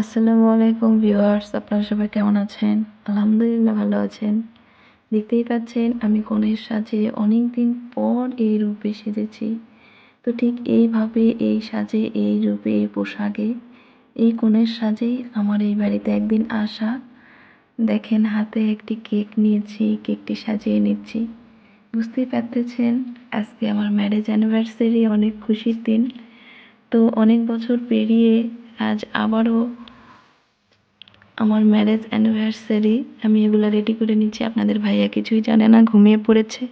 আসসালামু আলাইকুম ভিউয়ার্স, আপনারা সবাই কেমন আছেন? আলহামদুলিল্লাহ ভালো আছেন। দেখতেই পাচ্ছেন, আমি কনের সাজে অনেক দিন পর এই রূপে সেজেছি। তো ঠিক এইভাবে এই সাজে, এই রূপে, এই পোশাকে, এই কনের সাজেই আমার এই বাড়িতে একদিন আসা। দেখেন, হাতে একটি কেক নিয়েছি, কেকটি সাজিয়ে নিচ্ছি। বুঝতেই পারতেছেন, আজকে আমার ম্যারেজ অ্যানিভার্সারি, অনেক খুশির দিন। তো অনেক বছর পেরিয়ে আজ আবারও আমার ম্যারেজ অ্যানিভার্সারি আমি এগুলো রেডি করে নিচ্ছি। আপনাদের ভাইয়া কিছুই জানে না, ঘুমিয়ে পড়েছে।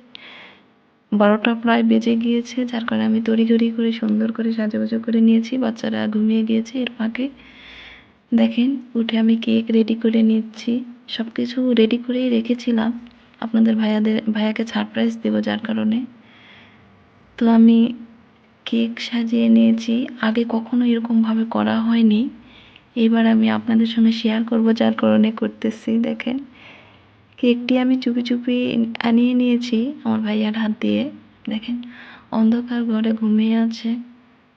বারোটা প্রায় বেজে গিয়েছে, যার কারণে আমি তড়ি তড়িঘড়ি করে সুন্দর করে সাজাগুজো করে নিয়েছি। বাচ্চারা ঘুমিয়ে গিয়েছে, এর ফাঁকে দেখেন, উঠে আমি কেক রেডি করে নিচ্ছি। সব কিছু রেডি করেই রেখেছিলাম। আপনাদের ভাইয়াদের, ভাইয়াকে সারপ্রাইজ দেবো যার কারণে। তো আমি কেক সাজিয়ে নিয়েছি। আগে কখনো এরকমভাবে করা হয়নি। এবার আমি আপনাদের সঙ্গে শেয়ার করব যার কারণে করতেছি, দেখেন। কেকটি আমি চুপি চুপি আনিয়ে নিয়েছি আমার ভাইয়ার হাত দিয়ে, দেখেন। অন্ধকার ঘরে ঘুমিয়ে আছে।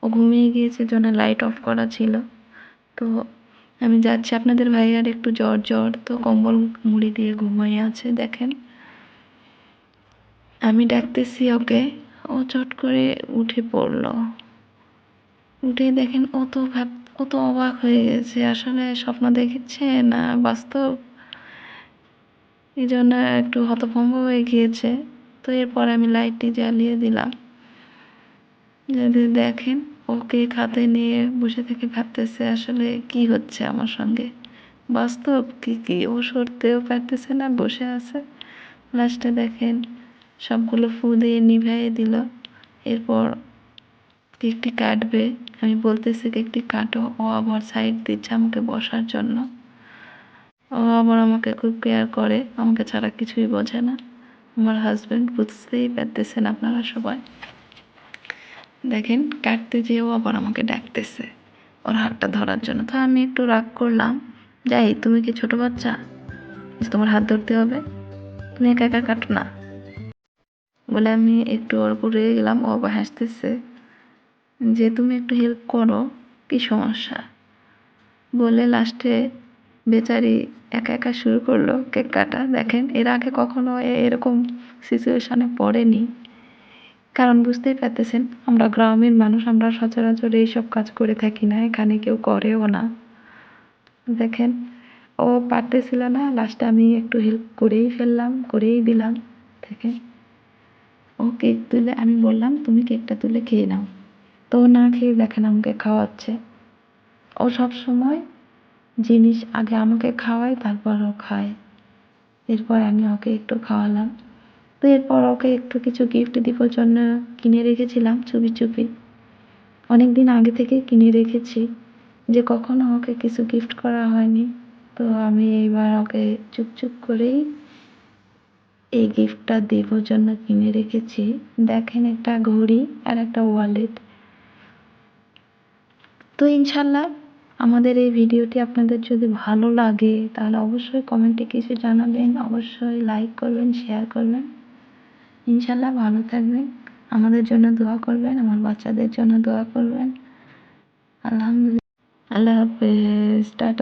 ও ঘুমিয়ে গিয়েছে, জন্য লাইট অফ করা ছিল। তো আমি যাচ্ছি আপনাদের ভাইয়ার একটু জ্বর জ্বর, তো কম্বল মুড়ি দিয়ে ঘুমিয়ে আছে, দেখেন। আমি ডাকতেছি ওকে। ও চট করে উঠে পড়ল। উঠে দেখেন ও তো ভাব ও তো অবাক হয়ে গেছে। আসলে স্বপ্ন দেখেছে না বাস্তব? এই জন্য একটু হতভম্ব হয়ে গিয়েছে। তো এরপর আমি লাইটটি জ্বালিয়ে দিলাম। যদি দেখেন, ওকে খাতে নিয়ে বসে থেকে ভাবতেছে আসলে কি হচ্ছে আমার সঙ্গে। বাস্তব? কি কি? ও সরতেও পারতেছে না, বসে আছে। লাস্টে দেখেন, সবগুলো ফু দিয়ে নিভাইয়ে দিল। এরপর কেকটি কাটবে। আমি বলতেছি কেকটি কাটো। ও আবার সাইড দিচ্ছে আমাকে বসার জন্য। ও আবার আমাকে খুব কেয়ার করে। আমাকে ছাড়া কিছুই বোঝে না। আমার হাজব্যান্ড বুঝতেই পারতেছেন আপনারা সবাই। দেখেন, কাটতে যেয়েও আবার আমাকে ডাকতেছে ওর হাতটা ধরার জন্য। তো আমি একটু রাগ করলাম, যাই, তুমি কি ছোট বাচ্চা? তোমার হাত ধরতে হবে? তুমি একা একা কাটো না। বলে আমি একটু ওর উপর রেগে গেলাম। ও আবার হাসতেছে। যে তুমি একটু হেল্প করো, কি সমস্যা? বলে লাস্টে বেচারি একা একা শুরু করল কেক কাটা। দেখেন, এর আগে কখনো এরকম সিচুয়েশনে পড়েনি। কারণ বুঝতেই পারতেছেন, আমরা গ্রামের মানুষ, আমরা সচরাচর এইসব কাজ করে থাকি না, এখানে কেউ করেও না। দেখেন, ও পারতেছিল না লাস্টে আমি একটু হেল্প করেই ফেললাম, করেই দিলাম। দেখেন ও কেক তুলে আমি বললাম, তুমি কেকটা তুলে খেয়ে নাও। তো না খেয়ে দেখেন আমাকে খাওয়াচ্ছে। ও সব সময় জিনিস আগে আমাকে খাওয়ায়, তারপর ও খায়। এরপর আমি ওকে একটু খাওয়ালাম। তো এরপর ওকে একটু কিছু গিফট দিবার জন্য কিনে রেখেছিলাম চুপি চুপি। অনেক দিন আগে থেকে কিনে রেখেছি। যে কখনো ওকে কিছু গিফট করা হয়নি। তো আমি এইবার ওকে চুপ চুপ করেই এই গিফটটা দেবার জন্য কিনে রেখেছি। দেখেন একটা ঘড়ি আর একটা ওয়ালেট তো ইনশাল্লাহ আমাদের এই ভিডিওটি আপনাদের যদি ভালো লাগে, তাহলে অবশ্যই কমেন্টে কিছু জানাবেন, অবশ্যই লাইক করবেন শেয়ার করবেন। ইনশাল্লাহ ভালো থাকবেন, আমাদের জন্য দোয়া করবেন, আমার বাচ্চাদের জন্য দোয়া করবেন। আলহামদুলিল্লাহ, আল্লাহ হাফেজ, টাটা।